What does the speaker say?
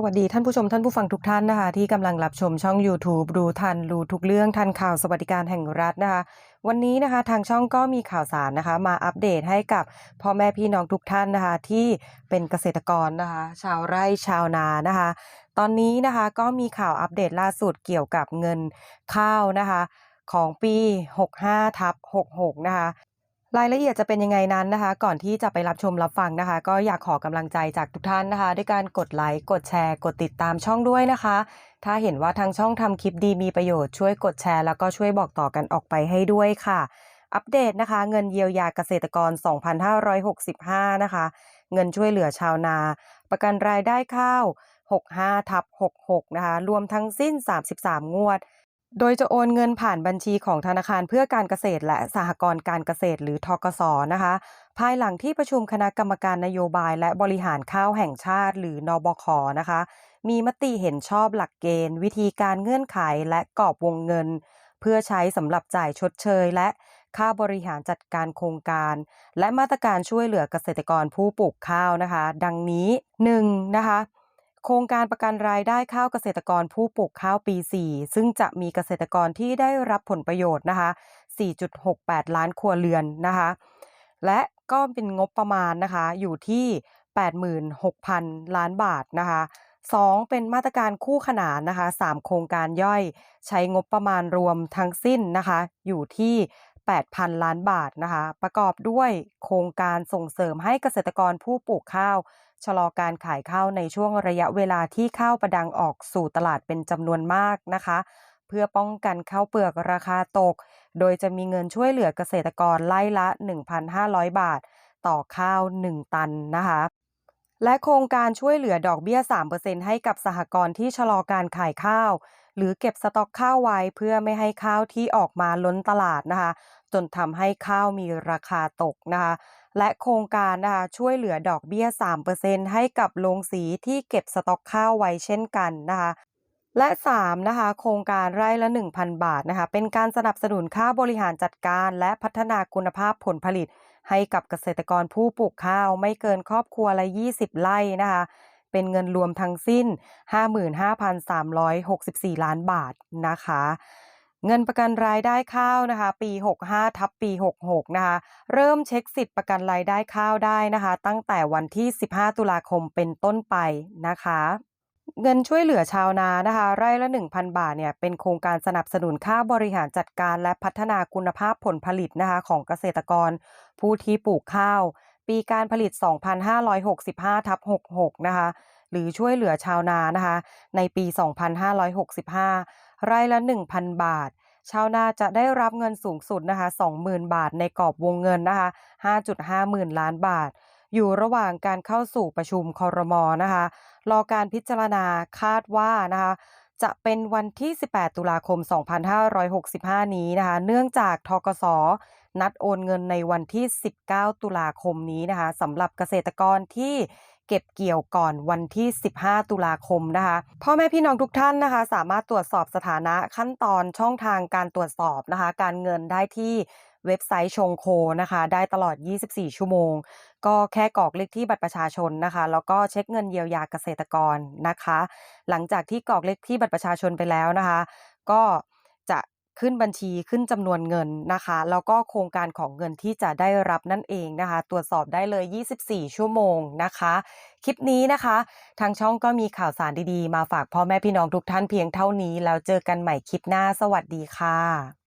สวัสดีท่านผู้ชมท่านผู้ฟังทุกท่านนะคะที่กำลังรับชมช่อง YouTube รู้ทันรู้ทุกเรื่องทันข่าวสวัสดิการแห่งรัฐนะคะวันนี้นะคะทางช่องก็มีข่าวสารนะคะ มาอัปเดตให้กับพ่อแม่พี่น้องทุกท่านนะคะ ที่เป็นเกษตรกรนะคะ ชาวไร่ชาวนานะคะ ตอนนี้นะคะก็มีข่าวอัปเดตล่าสุดเกี่ยวกับเงินข้าวนะคะของปี 65ทับ66 นะคะ รายละเอียดจะเป็นยังไงนั้นนะคะ ก่อนที่จะไปรับชมรับฟังนะคะ ก็อยากขอกำลังใจจากทุกท่านนะคะ ด้วยการกดไลค์กดแชร์ กดติดตามช่องด้วยนะคะ ถ้าเห็นว่าทางช่องทำคลิปดีมีประโยชน์ช่วยกดแชร์ แล้วก็ช่วยบอกต่อกันออกไปให้ด้วยค่ะ อัปเดตนะคะ เงินเยียวยาเกษตรกร 2,565 นะคะ เงินช่วยเหลือชาวนา ประกันรายได้ข้าว 65ทับ66 นะคะ รวมทั้งสิ้น 33 งวด โดยจะโอนเงินผ่านบัญชีของธนาคารเพื่อการเกษตรและสหกรณ์การเกษตรหรือทกสนะคะ ภายหลังที่ประชุมคณะกรรมการนโยบายและบริหารข้าวแห่งชาติ หรือนบคนะคะ มีมติเห็นชอบหลักเกณฑ์ วิธีการเงื่อนไขและกรอบวงเงิน เพื่อใช้สำหรับจ่ายชดเชย และค่าบริหารจัดการโครงการ และมาตรการช่วยเหลือเกษตรกรผู้ปลูกข้าวนะคะ ดังนี้ 1. นะคะ โครงการประกันรายได้ข้าวเกษตรกรผู้ปลูกข้าวปี 4 ซึ่งจะมีเกษตรกรที่ได้รับผลประโยชน์นะคะ 4.68 ล้านครัวเรือนนะคะ และก็เป็นงบประมาณนะคะอยู่ที่ 86,000 ล้านบาทนะคะ 2. เป็นมาตรการคู่ขนานนะคะ3โครงการย่อย ใช้งบประมาณรวมทั้งสิ้นนะคะ อยู่ที่ 8,000 ล้านบาทนะคะ ประกอบด้วยโครงการส่งเสริมให้เกษตรกรผู้ปลูกข้าว ชะลอการขายข้าวในช่วงระยะเวลาที่ข้าวประดังออกสู่ตลาดเป็นจำนวนมากนะคะ เพื่อป้องกันข้าวเปลือกราคาตก โดยจะมีเงินช่วยเหลือเกษตรกรไล่ละ 1,500 บาท ต่อข้าว 1 ตันนะคะ และโครงการช่วยเหลือดอกเบี้ย 3%ให้กับสหกรณ์ที่ชะลอการขายข้าว หรือเก็บสต็อกข้าวไว้เพื่อไม่ให้ข้าวที่ออกมาล้นตลาดนะคะ จนทำให้ข้าวมีราคาตกนะคะ และโครงการนะคะช่วยเหลือดอกเบี้ย 3%ให้กับโรงสีที่เก็บสต็อกข้าวไว้เช่นกันนะคะและ 3. นะคะโครงการไร่ละ 1,000 บาทนะคะเป็นการสนับสนุนค่าบริหารจัดการ และพัฒนาคุณภาพผลผลิต ให้กับเกษตรกรผู้ปลูกข้าวไม่เกินครอบครัวละ 20 ไร่นะคะ เป็นเงินรวมทั้งสิ้น 55,364 ล้านบาทนะคะ เงินประกันรายได้ข้าวนะคะ ปี 65 ทับปี 66 นะคะ เริ่มเช็คสิทธิ์ประกันรายได้ข้าวได้นะคะ ตั้งแต่วันที่ 15 ตุลาคมเป็นต้นไปนะคะ เงินช่วยเหลือชาวนานะคะ ไร่ละ 1,000 บาทเนี่ยเป็นโครงการสนับสนุนค่าบริหารจัดการและพัฒนาคุณภาพผลผลิตนะคะของเกษตรกร ผู้ที่ปลูกข้าว ปีการผลิต 2565ทับ66 นะคะ หรือช่วยเหลือชาวนานะคะ ในปี 2565 ไร่ละ 1,000 บาท ชาวนาจะได้รับเงินสูงสุดนะคะ 20,000 บาทในกรอบวงเงินนะคะ 5.5 หมื่นล้านบาท อยู่ระหว่างการเข้าสู่ประชุมคอรมอนะคะรอการพิจารณาคาดว่านะคะจะเป็นวันที่ 18 ตุลาคม 2565 นี้นะคะ เนื่องจากทกส นัดโอนเงินในวันที่ 19 ตุลาคมนี้นะคะสำหรับเกษตรกรที่ เก็บเกี่ยวก่อนวันที่ 15 ตุลาคมนะคะ พ่อแม่พี่น้องทุกท่านนะคะ สามารถตรวจสอบสถานะขั้นตอนช่องทางการตรวจสอบนะคะ การเงินได้ที่เว็บไซต์ชงโคนะคะ ได้ตลอด 24 ชั่วโมง ก็แค่กรอกเลขที่บัตรประชาชนนะคะ แล้วก็เช็คเงินเยียวยาเกษตรกรนะคะ หลังจากที่กรอกเลขที่บัตรประชาชนไปแล้วนะคะ ก็จะ ขึ้นบัญชีขึ้นจำนวนเงินนะคะ แล้วก็โครงการของเงินที่จะได้รับนั่นเองนะคะ ตรวจสอบได้เลย 24 ชั่วโมงนะคะ คลิปนี้นะคะ ทางช่องก็มีข่าวสารดีๆ มาฝากพ่อแม่พี่น้องทุกท่านเพียงเท่านี้ แล้วเจอกันใหม่คลิปหน้าสวัสดีค่ะ